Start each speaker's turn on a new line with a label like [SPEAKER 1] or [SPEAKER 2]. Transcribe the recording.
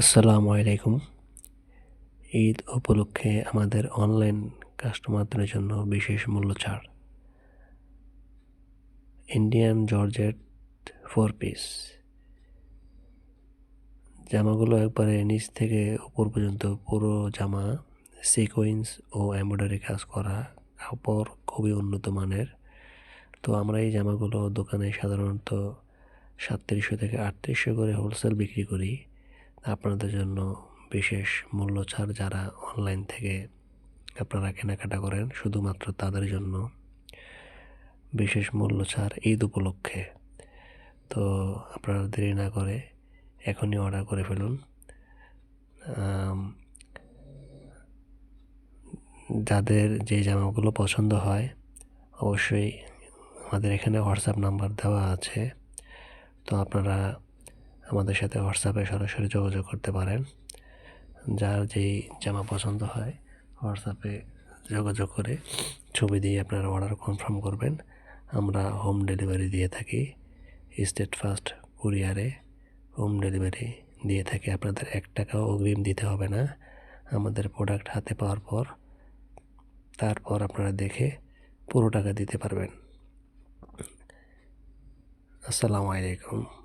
[SPEAKER 1] আসসালামু আলাইকুম। ঈদ উপলক্ষে আমাদের অনলাইন কাস্টমারদের জন্য বিশেষ মূল্য ছাড়। ইন্ডিয়ান জর্জেট ফোর পিস জামাগুলো একবারে নিচ থেকে উপর পর্যন্ত পুরো জামা সিকোয়েন্স ও এমব্রয়ডারি কাজ করা। কাপড় খুবই উন্নত মানের। তো আমরা এই জামাগুলো দোকানে সাধারণত সাতত্রিশশো থেকে আটত্রিশশো করে হোলসেল বিক্রি করি। আপনাদের জন্য বিশেষ মূল্য ছাড় যারা অনলাইন থেকে আপনারা কেনাকাটা করেন, শুধুমাত্র তাদের জন্য বিশেষ মূল্য ছাড় ঈদ উপলক্ষে। তো আপনারা দেরি না করে এখনই অর্ডার করে ফেলুন। যাদের যে জামাগুলো পছন্দ হয়, অবশ্যই আমাদের এখানে হোয়াটসঅ্যাপ নাম্বার দেওয়া আছে। তো আপনারা আমাদের সাথে হোয়াটসঅ্যাপে সরাসরি যোগাযোগ করতে পারেন। যার যেই জামা পছন্দ হয় হোয়াটসঅ্যাপে যোগাযোগ করে ছবি দিয়ে আপনারা অর্ডার কনফার্ম করবেন। আমরা হোম ডেলিভারি দিয়ে থাকি। স্টেট ফার্স্ট কুরিয়ারে হোম ডেলিভারি দিয়ে থাকি। আপনাদের এক টাকাও অগ্রিম দিতে হবে না। আমাদের প্রোডাক্ট হাতে পাওয়ার পর, তারপর আপনারা দেখে পুরো টাকা দিতে পারবেন। আসসালামু আলাইকুম।